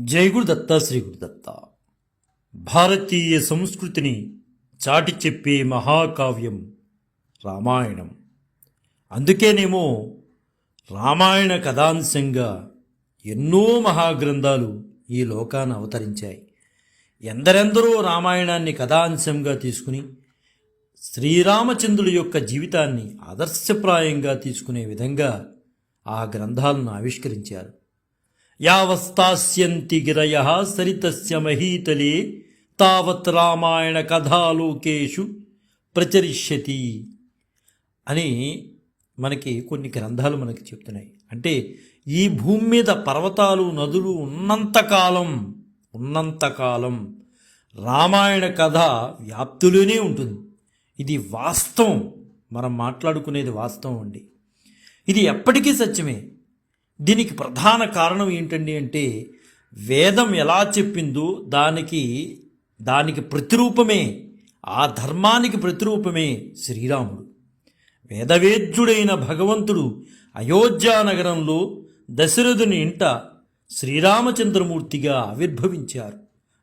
జై గురుదత్త శ్రీ గురుదత్త. భారతీయ సంస్కృతిని చాటి చెప్పే మహాకావ్యం రామాయణం. అందుకేనేమో రామాయణ కథాంశంగా ఎన్నో మహాగ్రంథాలు ఈ లోకాన అవతరించాయి. ఎందరెందరో రామాయణాన్ని కథాంశంగా తీసుకుని శ్రీరామచంద్రుడి యొక్క జీవితాన్ని ఆదర్శప్రాయంగా తీసుకునే విధంగా ఆ గ్రంథాలను ఆవిష్కరించారు. యావస్తాస్యంతి గిరయ సరితస్య మహీతలే తావత్ రామాయణ కథాలోకేషు ప్రచరిష్యతి అని మనకి కొన్ని గ్రంథాలు మనకి చెప్తున్నాయి. అంటే ఈ భూమి మీద పర్వతాలు నదులు ఉన్నంతకాలం ఉన్నంతకాలం రామాయణ కథ వ్యాప్తిలోనే ఉంటుంది. ఇది వాస్తవం. మనం మాట్లాడుకునేది వాస్తవం అండి. ఇది ఎప్పటికీ సత్యమే. దీనికి ప్రధాన కారణం ఏంటండి అంటే వేదం ఎలా చెప్పిందో దానికి దానికి ప్రతిరూపమే ఆ ధర్మానికి ప్రతిరూపమే శ్రీరాముడు. వేదవేద్యుడైన భగవంతుడు అయోధ్యా నగరంలో దశరథుని ఇంట శ్రీరామచంద్రమూర్తిగా ఆవిర్భవించారు.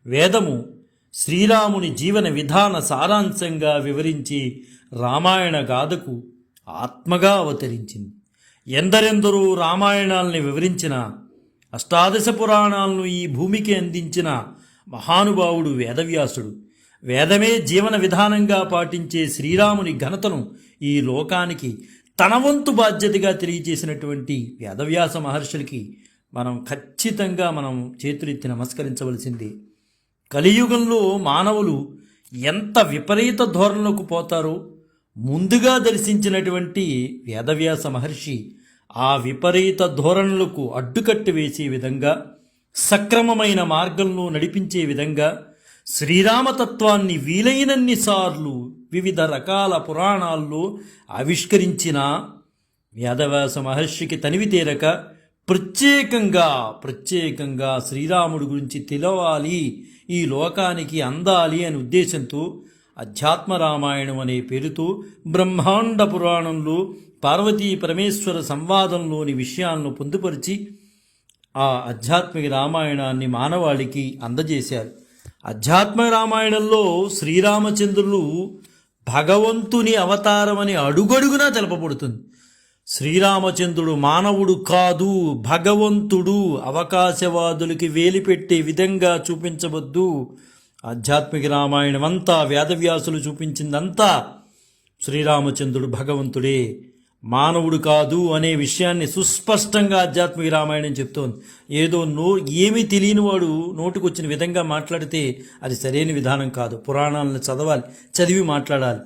వేదము శ్రీరాముని జీవన విధాన సారాంశంగా వివరించి రామాయణ గాథకు ఆత్మగా అవతరించింది. ఎందరెందరూ రామాయణాల్ని వివరించిన అష్టాదశ పురాణాలను ఈ భూమికి అందించిన మహానుభావుడు వేదవ్యాసుడు. వేదమే జీవన విధానంగా పాటించే శ్రీరాముని ఘనతను ఈ లోకానికి తన వంతు బాధ్యతగా తెలియజేసినటువంటి వేదవ్యాస మహర్షులకి మనం ఖచ్చితంగా మనం చేతులెత్తి నమస్కరించవలసింది. కలియుగంలో మానవులు ఎంత విపరీత ధోరణులకు పోతారో ముందుగా దర్శించినటువంటి వేదవ్యాస మహర్షి ఆ విపరీత ధోరణులకు అడ్డుకట్టు వేసే విధంగా సక్రమమైన మార్గంలో నడిపించే విధంగా శ్రీరామతత్వాన్ని వీలైనన్ని సార్లు వివిధ రకాల పురాణాల్లో ఆవిష్కరించిన వేదవ్యాస మహర్షికి తనివి తీరక ప్రత్యేకంగా ప్రత్యేకంగా శ్రీరాముడి గురించి తెలవాలి ఈ లోకానికి అందాలి అనే ఉద్దేశంతో అధ్యాత్మ రామాయణం అనే పేరుతో బ్రహ్మాండ పురాణంలో పార్వతీ పరమేశ్వర సంవాదంలోని విషయాలను పొందుపరిచి ఆ ఆధ్యాత్మిక రామాయణాన్ని మానవాళికి అందజేశారు. అధ్యాత్మ రామాయణంలో శ్రీరామచంద్రులు భగవంతుని అవతారమని అడుగడుగునా తెలపబడుతుంది. శ్రీరామచంద్రుడు మానవుడు కాదు భగవంతుడు అవకాశవాదులకి వేలిపెట్టే విధంగా చూపించవద్దు. ఆధ్యాత్మిక రామాయణం అంతా వేదవ్యాసులు చూపించిందంతా శ్రీరామచంద్రుడు భగవంతుడే. మానవుడు కాదు అనే విషయాన్ని సుస్పష్టంగా ఆధ్యాత్మిక రామాయణం చెప్తోంది. ఏదో నో ఏమీ తెలియని వాడు నోటుకొచ్చిన విధంగా మాట్లాడితే అది సరైన విధానం కాదు. పురాణాలను చదవాలి చదివి మాట్లాడాలి.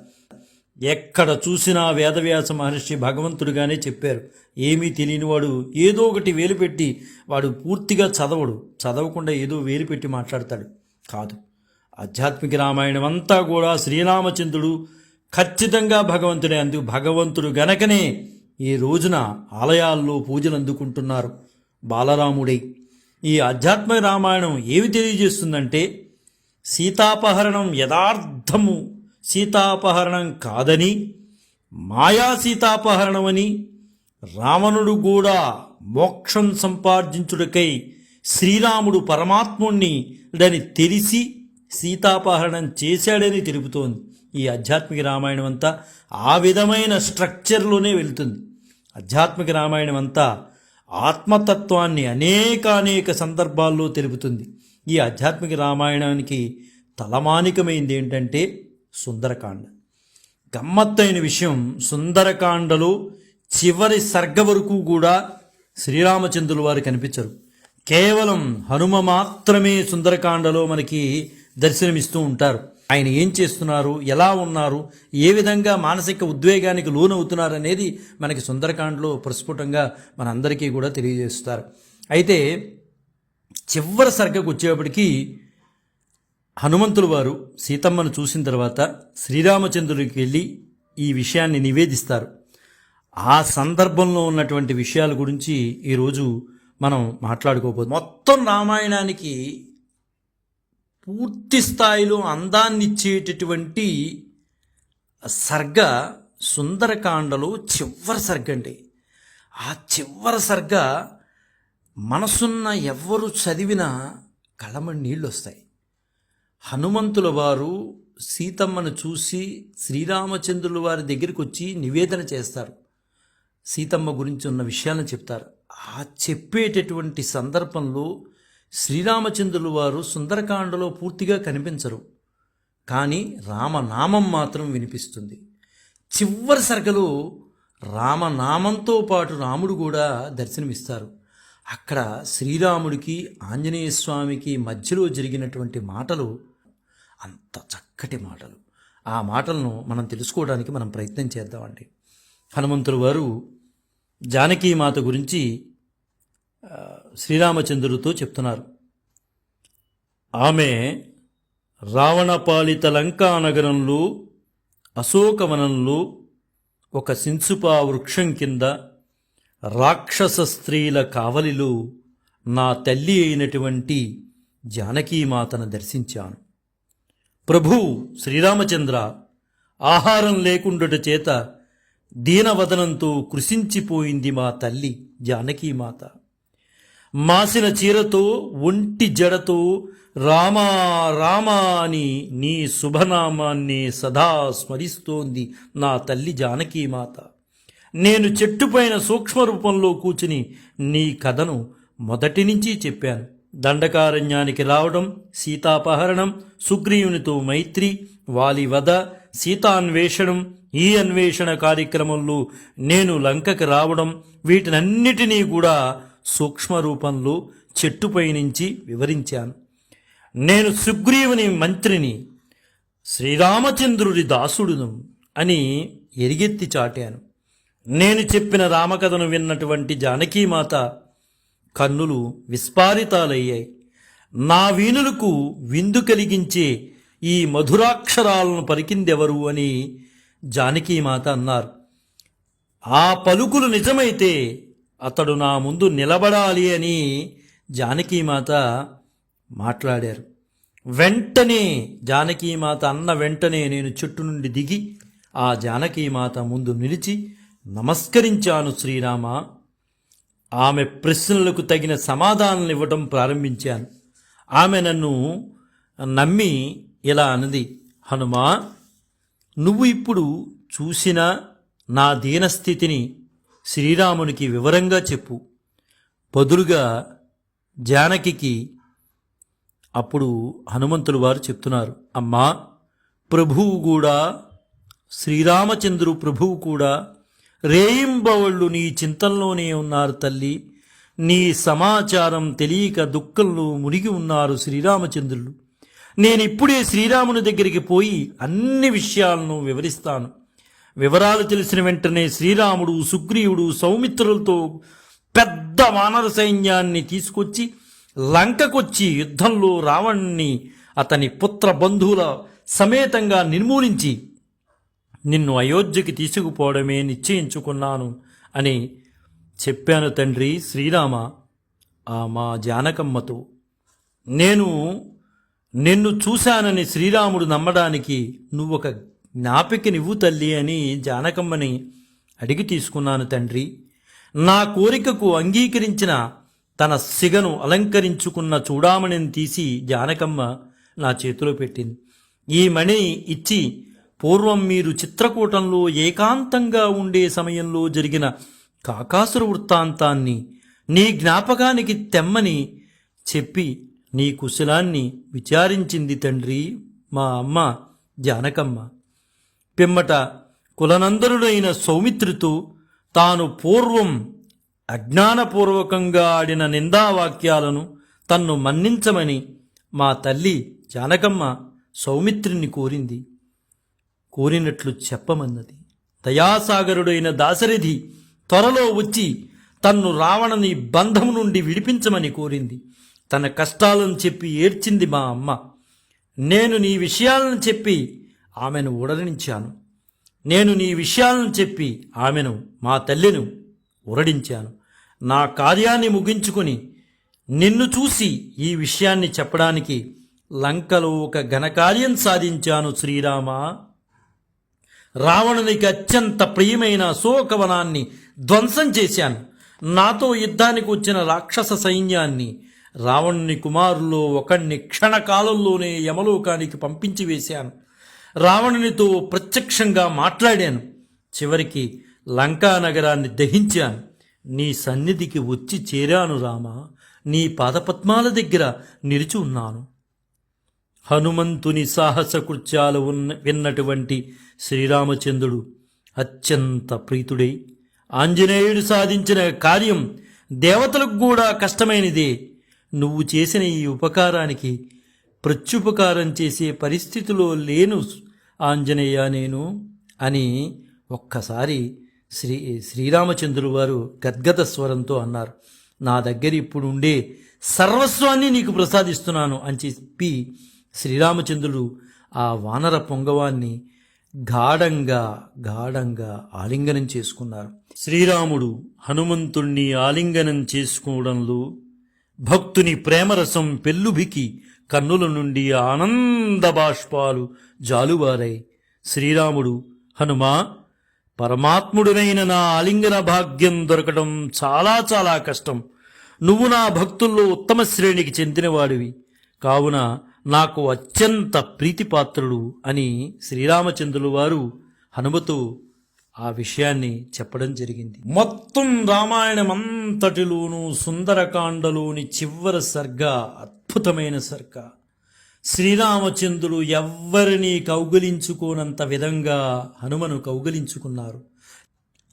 ఎక్కడ చూసినా వేదవ్యాస మహర్షి భగవంతుడుగానే చెప్పారు. ఏమీ తెలియనివాడు ఏదో ఒకటి వేలు పెట్టి వాడు పూర్తిగా చదవడు. చదవకుండా ఏదో వేలు పెట్టి మాట్లాడతాడు. కాదు. ఆధ్యాత్మిక రామాయణం అంతా కూడా శ్రీరామచంద్రుడు ఖచ్చితంగా భగవంతుడే అందుకు భగవంతుడు గనకనే ఈ రోజున ఆలయాల్లో పూజలు అందుకుంటున్నారు బాలరాముడై ఈ ఆధ్యాత్మిక రామాయణం ఏమి తెలియజేస్తుందంటే సీతాపహరణం యథార్థము సీతాపహరణం కాదని మాయా సీతాపహరణమని రావణుడు కూడా మోక్షం సంపార్జించుడికై శ్రీరాముడు పరమాత్ముణ్ణి దాన్ని తెలిసి సీతాపహరణం చేశాడని తెలుపుతోంది. ఈ ఆధ్యాత్మిక రామాయణం అంతా ఆ విధమైన స్ట్రక్చర్లోనే వెళ్తుంది. ఆధ్యాత్మిక రామాయణం అంతా ఆత్మతత్వాన్ని అనేకానేక సందర్భాల్లో తెలుపుతుంది. ఈ ఆధ్యాత్మిక రామాయణానికి తలమానికమైంది ఏంటంటే సుందరకాండ. గమ్మత్తైన విషయం సుందరకాండలో చివరి సర్గ వరకు కూడా శ్రీరామచంద్రుల వారు కనిపించరు. కేవలం హనుమ మాత్రమే సుందరకాండలో మనకి దర్శనమిస్తూ ఉంటారు. ఆయన ఏం చేస్తున్నారు? ఎలా ఉన్నారు? ఏ విధంగా మానసిక ఉద్వేగానికి లోనవుతున్నారు అనేది మనకి సుందరకాండలో ప్రస్ఫుటంగా మనందరికీ కూడా తెలియజేస్తారు. అయితే చివరి సరిగ్గా వచ్చేప్పటికీ హనుమంతుల వారు సీతమ్మను చూసిన తర్వాత శ్రీరామచంద్రుడికి వెళ్ళి ఈ విషయాన్ని నివేదిస్తారు. ఆ సందర్భంలో ఉన్నటువంటి విషయాల గురించి ఈరోజు మనం మాట్లాడుకోబోదు మొత్తం రామాయణానికి పూర్తి స్థాయిలో అందాన్నిచ్చేటటువంటి సర్గ సుందరకాండలో చివరి సర్గ అండి. ఆ చివరి సర్గ మనసున్న ఎవ్వరు చదివినా కళ్ళమని నీళ్ళు వస్తాయి హనుమంతుల వారు సీతమ్మను చూసి శ్రీరామచంద్రుల వారి దగ్గరికి వచ్చి నివేదన చేస్తారు. సీతమ్మ గురించి ఉన్న విషయాలను చెప్తారు. ఆ చెప్పేటటువంటి సందర్భంలో శ్రీరామచంద్రులు వారు సుందరకాండలో పూర్తిగా కనిపించరు. కానీ రామనామం మాత్రం వినిపిస్తుంది. చివరి సరగలో రామనామంతో పాటు రాముడు కూడా దర్శనమిస్తారు. అక్కడ శ్రీరాముడికి ఆంజనేయ స్వామికి మధ్యలో జరిగినటువంటి మాటలు అంత చక్కటి మాటలు. ఆ మాటలను మనం తెలుసుకోవడానికి మనం ప్రయత్నం చేద్దామండి. హనుమంతుల వారు జానకీమాత గురించి శ్రీరామచంద్రుడితో చెప్తున్నారు. ఆమె రావణపాలిత లంకా నగరంలో అశోకవనంలో ఒక సింసుపా వృక్షం కింద రాక్షస స్త్రీల కావలిలో నా తల్లి అయినటువంటి జానకీమాతను దర్శించాను. ప్రభు శ్రీరామచంద్ర ఆహారం లేకుండుట చేత దీనవదనంతో కృషించిపోయింది మా తల్లి జానకీమాత. మాసిన చీరతో ఒంటి జడతో రామా రామా అని నీ శుభనామాన్ని సదా స్మరిస్తోంది నా తల్లి జానకీమాత నేను చెట్టుపైన సూక్ష్మ రూపంలో కూర్చుని నీ కథను మొదటి నుంచి చెప్పాను. దండకారణ్యానికి రావడం సీతాపహరణం సుగ్రీవునితో మైత్రి వాలి వధ సీతాన్వేషణం ఈ అన్వేషణ కార్యక్రమంలో నేను లంకకి రావడం వీటినన్నిటినీ కూడా సూక్ష్మ రూపంలో చెట్టుపై నుంచి వివరించాను. నేను సుగ్రీవుని మంత్రిని శ్రీరామచంద్రుడి దాసుడును అని ఎరిగెత్తి చాటాను. నేను చెప్పిన రామకథను విన్నటువంటి జానకీమాత కన్నులు విస్పారితాలయ్యాయి నా వీణులకు విందు కలిగించే ఈ మధురాక్షరాలను పలికిందెవరు అని జానకీమాత అన్నారు. ఆ పలుకులు నిజమైతే అతడు నా ముందు నిలబడాలి అని జానకీమాత మాట్లాడారు. వెంటనే జానకీమాత అన్న వెంటనే నేను చెట్టు నుండి దిగి ఆ జానకీమాత ముందు నిలిచి నమస్కరించాను శ్రీరామ. ఆమె ప్రశ్నలకు తగిన సమాధానాలు ఇవ్వటం ప్రారంభించాను. ఆమె నన్ను నమ్మి ఇలా అన్నది హనుమా నువ్వు ఇప్పుడు చూసిన నా దీనస్థితిని శ్రీరామునికి వివరంగా చెప్పు. బదులుగా జానకికి అప్పుడు హనుమంతులు వారు చెప్తున్నారు అమ్మా ప్రభువు కూడా శ్రీరామచంద్రు ప్రభువు కూడా రేయింబవళ్ళు నీ చింతల్లోనే ఉన్నారు తల్లి. నీ సమాచారం తెలియక దుఃఖంలో మునిగి ఉన్నారు శ్రీరామచంద్రులు. నేను ఇప్పుడే శ్రీరాముని దగ్గరికి పోయి అన్ని విషయాలను వివరిస్తాను. వివరాలు తెలిసిన వెంటనే శ్రీరాముడు సుగ్రీవుడు సౌమిత్రులతో పెద్ద వానర సైన్యాన్ని తీసుకొచ్చి లంకకొచ్చి యుద్ధంలో రావణ్ణి అతని పుత్ర బంధువుల సమేతంగా నిర్మూలించి నిన్ను అయోధ్యకి తీసుకుపోవడమే నిశ్చయించుకున్నాను అని చెప్పాను తండ్రి శ్రీరామ ఆ మా జానకమ్మతో. నేను నిన్ను చూశానని శ్రీరాముడు నమ్మడానికి నువ్వొక జ్ఞాపికనివ్వు తల్లి అని జానకమ్మని అడిగి తీసుకున్నాను తండ్రి. నా కోరికకు అంగీకరించిన తన సిగను అలంకరించుకున్న చూడామణిని తీసి జానకమ్మ నా చేతిలో పెట్టింది. ఈ మణి ఇచ్చి పూర్వం మీరు చిత్రకూటంలో ఏకాంతంగా ఉండే సమయంలో జరిగిన కాకాసుర వృత్తాంతాన్ని నీ జ్ఞాపకానికి తెమ్మని చెప్పి నీ కుశలాన్ని విచారించింది తండ్రి మా అమ్మ జానకమ్మ. పిమ్మట కులనందరుడైన సౌమిత్రితో తాను పూర్వం అజ్ఞానపూర్వకంగా ఆడిన నిందావాక్యాలను తన్ను మన్నించమని మా తల్లి జానకమ్మ సౌమిత్రిని కోరింది. కోరినట్లు చెప్పమన్నది. దయాసాగరుడైన దాశరథి త్వరలో వచ్చి తన్ను రావణని బంధం నుండి విడిపించమని కోరింది. తన కష్టాలను చెప్పి ఏడ్చింది మా అమ్మ. నేను నీ విషయాలను చెప్పి ఆమెను ఊడరించాను నేను నీ విషయాలను చెప్పి ఆమెను మా తల్లిను ఊరడించాను నా కార్యాన్ని ముగించుకుని నిన్ను చూసి ఈ విషయాన్ని చెప్పడానికి లంకలో ఒక ఘనకార్యం సాధించాను శ్రీరామ. రావణునికి అత్యంత ప్రియమైన అశోకవనాన్ని ధ్వంసం చేశాను. నాతో యుద్ధానికి వచ్చిన రాక్షస సైన్యాన్ని రావణుని కుమారుల్లో ఒకణ్ణి క్షణకాలంలోనే యమలోకానికి పంపించి వేశాను. రావణునితో ప్రత్యక్షంగా మాట్లాడాను. చివరికి లంకా నగరాన్ని దహించాను. నీ సన్నిధికి వచ్చి చేరాను రామా. నీ పాదపద్మాల దగ్గర నిలిచి ఉన్నాను. హనుమంతుని సాహస కృత్యాలు ఉన్న విన్నటువంటి శ్రీరామచంద్రుడు అత్యంత ప్రీతుడై ఆంజనేయుడు సాధించిన కార్యం దేవతలకు కూడా కష్టమైనదే. నువ్వు చేసిన ఈ ఉపకారానికి ప్రత్యుపకారం చేసే పరిస్థితిలో లేను ఆంజనేయ నేను అని ఒక్కసారి శ్రీ శ్రీరామచంద్రులు వారు గద్గద స్వరంతో అన్నారు. నా దగ్గర ఇప్పుడు ఉండే సర్వస్వాన్ని నీకు ప్రసాదిస్తున్నాను అని చెప్పి శ్రీరామచంద్రుడు ఆ వానర పొంగవాన్ని గాఢంగా గాఢంగా ఆలింగనం చేసుకున్నారు. శ్రీరాముడు హనుమంతుణ్ణి ఆలింగనం చేసుకోవడంలో భక్తుని ప్రేమరసం పెల్లుబికి కన్నుల నుండి ఆనంద బాష్పాలు జాలువారై. శ్రీరాముడు హనుమా పరమాత్ముడునైన నా ఆలింగన భాగ్యం దొరకడం చాలా చాలా కష్టం. నువ్వు నా భక్తుల్లో ఉత్తమ శ్రేణికి చెందినవాడివి. కావున నాకు అత్యంత ప్రీతిపాత్రుడు అని శ్రీరామచంద్రులు వారు హనుమతో ఆ విషయాన్ని చెప్పడం జరిగింది. మొత్తం రామాయణం అంతటిలోనూ సుందరకాండలోని చివరి సర్గ అద్భుతమైన సర్గ. శ్రీరామచంద్రుడు ఎవ్వరినీ కౌగిలించుకోనంత విధంగా హనుమను కౌగిలించుకున్నారు.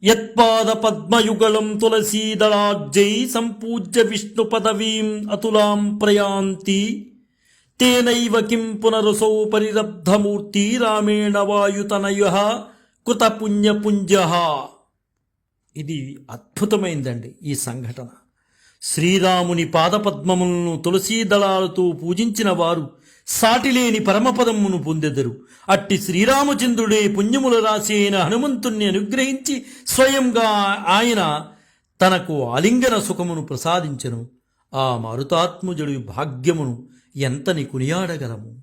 యత్పాద పద్మయుగళం తులసీదళాజ్జై సంపూజ్య విష్ణు పదవీం అతులాం ప్రయాంతి. తేనైవ కిం పునరుసౌ పరిరబ్ధమూర్తి రామేణ వాయుతనయ కృతపుణ్యపుంజ. ఇది అద్భుతమైందండి ఈ సంఘటన. శ్రీరాముని పాదపద్మములను తులసీ దళాలతో పూజించిన వారు సాటిలేని పరమపదమును పొందెదరు. అట్టి శ్రీరామచంద్రుడే పుణ్యముల రాశి అయిన హనుమంతుణ్ణి అనుగ్రహించి స్వయంగా ఆయన తనకు ఆలింగన సుఖమును ప్రసాదించెను. ఆ మారుతాత్ముజుడి భాగ్యమును ఎంతని కొనియాడగలము?